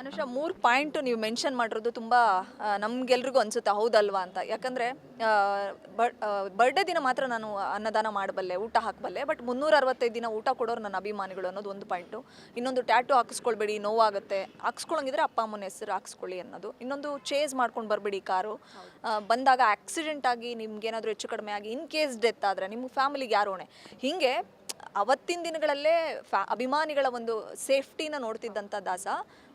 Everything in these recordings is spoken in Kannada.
ಅನುಷಾ ಮೂರು ಪಾಯಿಂಟ್ ನೀವು ಮೆನ್ಷನ್ ಮಾಡಿರೋದು ತುಂಬ ನಮ್ಗೆಲ್ರಿಗೂ ಅನ್ಸುತ್ತೆ ಹೌದಲ್ವಾ ಅಂತ. ಯಾಕಂದರೆ ಬರ್ಡೇ ದಿನ ಮಾತ್ರ ನಾನು ಅನ್ನದಾನ ಮಾಡಬಲ್ಲೆ ಊಟ ಹಾಕಬಲ್ಲೆ ಬಟ್ ಮುನ್ನೂರ ಅರವತ್ತೈದು ದಿನ ಊಟ ಕೊಡೋರು ನನ್ನ ಅಭಿಮಾನಿಗಳು ಅನ್ನೋದು ಒಂದು ಪಾಯಿಂಟು. ಇನ್ನೊಂದು ಟ್ಯಾಟು ಹಾಕಿಸ್ಕೊಳ್ಬೇಡಿ ನೋವಾಗುತ್ತೆ. ಹಾಕ್ಸ್ಕೊಳಂಗಿದ್ರೆ ಅಪ್ಪ ಅಮ್ಮನ ಹೆಸರು ಹಾಕ್ಸ್ಕೊಳ್ಳಿ ಅನ್ನೋದು. ಇನ್ನೊಂದು ಚೇಸ್ ಮಾಡ್ಕೊಂಡು ಬರಬೇಡಿ ಕಾರು. ಬಂದಾಗ ಆಕ್ಸಿಡೆಂಟ್ ಆಗಿ ನಿಮ್ಗೇನಾದರೂ ಹೆಚ್ಚು ಕಡಿಮೆ ಆಗಿ ಇನ್ ಕೇಸ್ ಡೆತ್ ಆದರೆ ನಿಮ್ಮ ಫ್ಯಾಮಿಲಿಗೆ ಯಾರು ಹೊಣೆ? ಹೀಗೆ ಅವತ್ತಿನ ದಿನಗಳಲ್ಲೇ ಫ್ಯಾ ಅಭಿಮಾನಿಗಳ ಒಂದು ಸೇಫ್ಟಿನ ನೋಡ್ತಿದ್ದಂಥ ದಾಸ,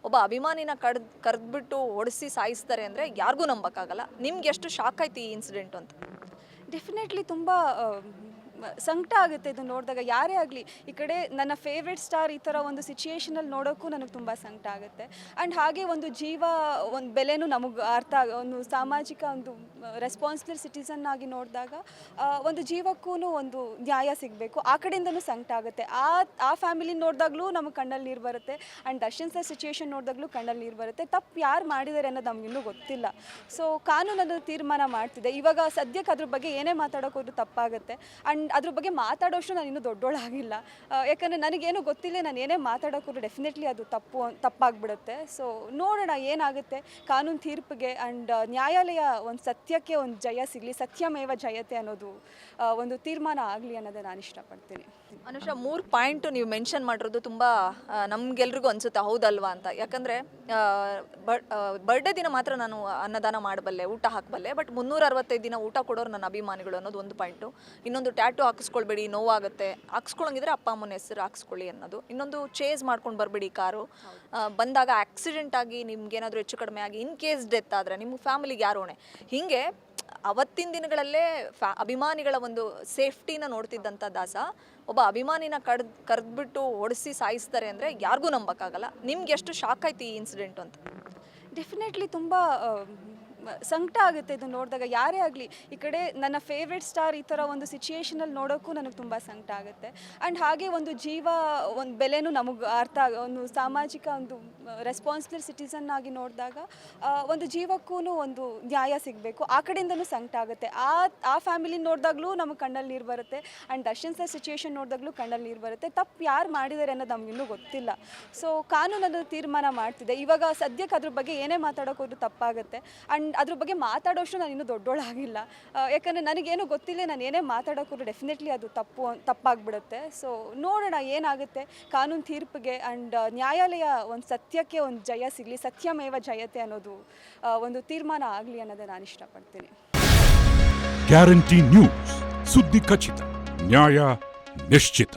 ಒಬ್ಬ ಅಭಿಮಾನಿನ ಕಡ್ದು, ಕರೆದ್ಬಿಟ್ಟು ಓಡಿಸಿ ಸಾಯಿಸ್ತಾರೆ ಅಂದರೆ ಯಾರಿಗೂ ನಂಬಕ್ಕಾಗಲ್ಲ. ನಿಮ್ಗೆ ಎಷ್ಟು ಶಾಕ್ ಆಯ್ತು ಈ ಇನ್ಸಿಡೆಂಟು ಅಂತ? ಡೆಫಿನೆಟ್ಲಿ ತುಂಬ ಸಂಕಟ ಆಗುತ್ತೆ ಇದು ನೋಡಿದಾಗ. ಯಾರೇ ಆಗಲಿ, ಈ ಕಡೆ ನನ್ನ ಫೇವ್ರೆಟ್ ಸ್ಟಾರ್ ಈ ಥರ ಒಂದು ಸಿಚುಯೇಷನಲ್ಲಿ ನೋಡೋಕ್ಕೂ ನನಗೆ ತುಂಬ ಸಂಕಟ ಆಗುತ್ತೆ. ಆ್ಯಂಡ್ ಹಾಗೆ ಒಂದು ಜೀವ, ಒಂದು ಬೆಲೆನೂ ನಮಗೆ ಅರ್ಥ ಆಗ, ಒಂದು ಸಾಮಾಜಿಕ ಒಂದು ರೆಸ್ಪಾನ್ಸಿಬಲ್ ಸಿಟಿಸನ್ ಆಗಿ ನೋಡಿದಾಗ ಒಂದು ಜೀವಕ್ಕೂ ಒಂದು ನ್ಯಾಯ ಸಿಗಬೇಕು. ಆ ಕಡೆಯಿಂದನೂ ಸಂಕಟ ಆಗುತ್ತೆ. ಆ ಆ ಫ್ಯಾಮಿಲಿ ನೋಡಿದಾಗಲೂ ನಮಗೆ ಕಣ್ಣಲ್ಲಿ ನೀರು ಬರುತ್ತೆ. ಆ್ಯಂಡ್ ದರ್ಶನ್ ಸರ್ ಸಿಚುಯೇಷನ್ ನೋಡಿದಾಗಲೂ ಕಣ್ಣಲ್ಲಿ ನೀರು ಬರುತ್ತೆ. ತಪ್ಪು ಯಾರು ಮಾಡಿದ್ದಾರೆ ಅನ್ನೋದು ನಮಗಿನ್ನೂ ಗೊತ್ತಿಲ್ಲ. ಸೊ ಅದು ತೀರ್ಮಾನ ಮಾಡ್ತಿದೆ. ಇವಾಗ ಸದ್ಯಕ್ಕೆ ಅದ್ರ ಬಗ್ಗೆ ಏನೇ ಮಾತಾಡೋಕ್ಕೋದ್ರೂ ತಪ್ಪಾಗುತ್ತೆ. ಆ್ಯಂಡ್ ಅದ್ರ ಬಗ್ಗೆ ಮಾತಾಡೋಷ್ಟು ನಾನು ಇನ್ನೂ ದೊಡ್ಡೋಳಾಗಿಲ್ಲ. ಯಾಕಂದರೆ ನನಗೇನು ಗೊತ್ತಿಲ್ಲ, ನಾನು ಏನೇ ಮಾತಾಡೋಕ್ಕೂ ಡೆಫಿನೆಟ್ಲಿ ಅದು ತಪ್ಪು ತಪ್ಪಾಗ್ಬಿಡುತ್ತೆ. ಸೊ ನೋಡೋಣ ಏನಾಗುತ್ತೆ. ಕಾನೂನು ತೀರ್ಪಿಗೆ ಆ್ಯಂಡ್ ನ್ಯಾಯಾಲಯ ಒಂದು ಸತ್ಯಕ್ಕೆ ಒಂದು ಜಯ ಸಿಗಲಿ, ಸತ್ಯಮೇವ ಜಯತೆ ಅನ್ನೋದು ಒಂದು ತೀರ್ಮಾನ ಆಗಲಿ ಅನ್ನೋದೇ ನಾನು ಇಷ್ಟಪಡ್ತೀನಿ. ಅನುಷಾ, ಮೂರು ಪಾಯಿಂಟು ನೀವು ಮೆನ್ಷನ್ ಮಾಡಿರೋದು ತುಂಬ ನಮ್ಗೆಲ್ರಿಗೂ ಅನ್ಸುತ್ತೆ ಹೌದಲ್ವಾ ಅಂತ. ಯಾಕಂದರೆ ಬರ್ಡೇ ದಿನ ಮಾತ್ರ ನಾನು ಅನ್ನದಾನ ಮಾಡಬಲ್ಲೆ, ಊಟ ಹಾಕಬಲ್ಲೆ ಬಟ್ ಮುನ್ನೂರ ಅರವತ್ತೈದು ದಿನ ಊಟ ಕೊಡೋರು ನನ್ನ ಅಭಿಮಾನಿಗಳು ಅನ್ನೋದು ಒಂದು ಪಾಯಿಂಟು ಇನ್ನೊಂದು ಟ್ಯಾಟು ಹಾಕಿಸ್ಕೊಳ್ಬೇಡಿ, ನೋವಾಗುತ್ತೆ. ಹಾಕ್ಸ್ಕೊಳಂಗಿದ್ರೆ ಅಪ್ಪ ಅಮ್ಮನ ಹೆಸರು ಹಾಕ್ಸ್ಕೊಳ್ಳಿ ಅನ್ನೋದು. ಇನ್ನೊಂದು ಚೇಸ್ ಮಾಡ್ಕೊಂಡು ಬರಬೇಡಿ ಕಾರು. ಬಂದಾಗ ಆಕ್ಸಿಡೆಂಟ್ ಆಗಿ ನಿಮ್ಗೇನಾದರೂ ಹೆಚ್ಚು ಕಡಿಮೆ ಆಗಿ ಇನ್ ಕೇಸ್ ಡೆತ್ ಆದರೆ ನಿಮ್ಮ ಫ್ಯಾಮಿಲಿಗೆ ಯಾರು ಹೊಣೆ? ಹೀಗೆ ಅವತ್ತಿನ ದಿನಗಳಲ್ಲೇ ಫ್ಯಾ, ಅಭಿಮಾನಿಗಳ ಒಂದು ಸೇಫ್ಟಿನ ನೋಡ್ತಿದ್ದಂಥ ದಾಸ ಒಬ್ಬ ಅಭಿಮಾನಿನ ಕಡ್ದು, ಕರೆದ್ಬಿಟ್ಟು ಹೊಡೆಸಿ ಸಾಯಿಸ್ತಾರೆ ಅಂದರೆ ಯಾರಿಗೂ ನಂಬಕ್ಕಾಗಲ್ಲ. ನಿಮ್ಗೆ ಎಷ್ಟು ಶಾಕ್ ಆಯ್ತು ಈ ಇನ್ಸಿಡೆಂಟು ಅಂತ? ಡೆಫಿನೆಟ್ಲಿ ತುಂಬ ಸಂಕಟ ಆಗುತ್ತೆ ಇದು ನೋಡಿದಾಗ. ಯಾರೇ ಆಗಲಿ, ಈ ಕಡೆ ನನ್ನ ಫೇವ್ರೆಟ್ ಸ್ಟಾರ್ ಈ ಥರ ಒಂದು ಸಿಚುಯೇಷನಲ್ಲಿ ನೋಡೋಕ್ಕೂ ನನಗೆ ತುಂಬ ಸಂಕಟ ಆಗುತ್ತೆ. ಆ್ಯಂಡ್ ಹಾಗೆ ಒಂದು ಜೀವ, ಒಂದು ಬೆಲೆನೂ ನಮಗೆ ಅರ್ಥ ಆಗ, ಒಂದು ಸಾಮಾಜಿಕ ಒಂದು ರೆಸ್ಪಾನ್ಸಿಬಲ್ ಸಿಟಿಸನ್ ಆಗಿ ನೋಡಿದಾಗ ಒಂದು ಜೀವಕ್ಕೂ ಒಂದು ನ್ಯಾಯ ಸಿಗಬೇಕು. ಆ ಕಡೆಯಿಂದನೂ ಸಂಕಟ ಆಗುತ್ತೆ. ಆ ಆ ಫ್ಯಾಮಿಲಿ ನೋಡಿದಾಗಲೂ ನಮಗೆ ಕಣ್ಣಲ್ಲಿ ನೀರು ಬರುತ್ತೆ. ಆ್ಯಂಡ್ ದರ್ಶನ್ ಸರ್ ಸಿಚುಯೇಷನ್ ನೋಡಿದಾಗಲೂ ಕಣ್ಣಲ್ಲಿ ನೀರು ಬರುತ್ತೆ. ತಪ್ಪು ಯಾರು ಮಾಡಿದ್ದಾರೆ ಅನ್ನೋದು ನಮಗಿನ್ನೂ ಗೊತ್ತಿಲ್ಲ. ಸೊ ಕಾನೂನನ್ನು ತೀರ್ಮಾನ ಮಾಡ್ತಿದೆ. ಇವಾಗ ಸದ್ಯಕ್ಕೆ ಅದ್ರ ಬಗ್ಗೆ ಏನೇ ಮಾತಾಡೋಕೆ ಹೋದ್ರೂ ತಪ್ಪಾಗುತ್ತೆ. ಆ್ಯಂಡ್ ಅದ್ರ ಬಗ್ಗೆ ಮಾತಾಡೋಷ್ಟು ನಾನು ಇನ್ನೂ ದೊಡ್ಡೋಳಾಗಿಲ್ಲ. ಯಾಕಂದರೆ ನನಗೇನು ಗೊತ್ತಿಲ್ಲ, ನಾನು ಏನೇ ಮಾತಾಡೋಕೆ ಹೋದ್ರೂ ಡೆಫಿನೆಟ್ಲಿ ಅದು ತಪ್ಪು ತಪ್ಪಾಗ್ಬಿಡುತ್ತೆ. ಸೊ ನೋಡೋಣ ಏನಾಗುತ್ತೆ ಕಾನೂನು ತೀರ್ಪಿಗೆ ಆ್ಯಂಡ್ ನ್ಯಾಯಾಲಯ ಒಂದು ಸತ್ಯಕ್ಕೆ ಒಂದು ಜಯ ಸಿಗಲಿ, ಸತ್ಯಮೇವ ಜಯತೆ ಅನ್ನೋದು ಒಂದು ತೀರ್ಮಾನ ಆಗಲಿ ಅನ್ನೋದೇ ನಾನು ಇಷ್ಟಪಡ್ತೀನಿ. Guarantee news. ಸುದ್ದಿ ಖಚಿತ, ನ್ಯಾಯ ನಿಶ್ಚಿತ.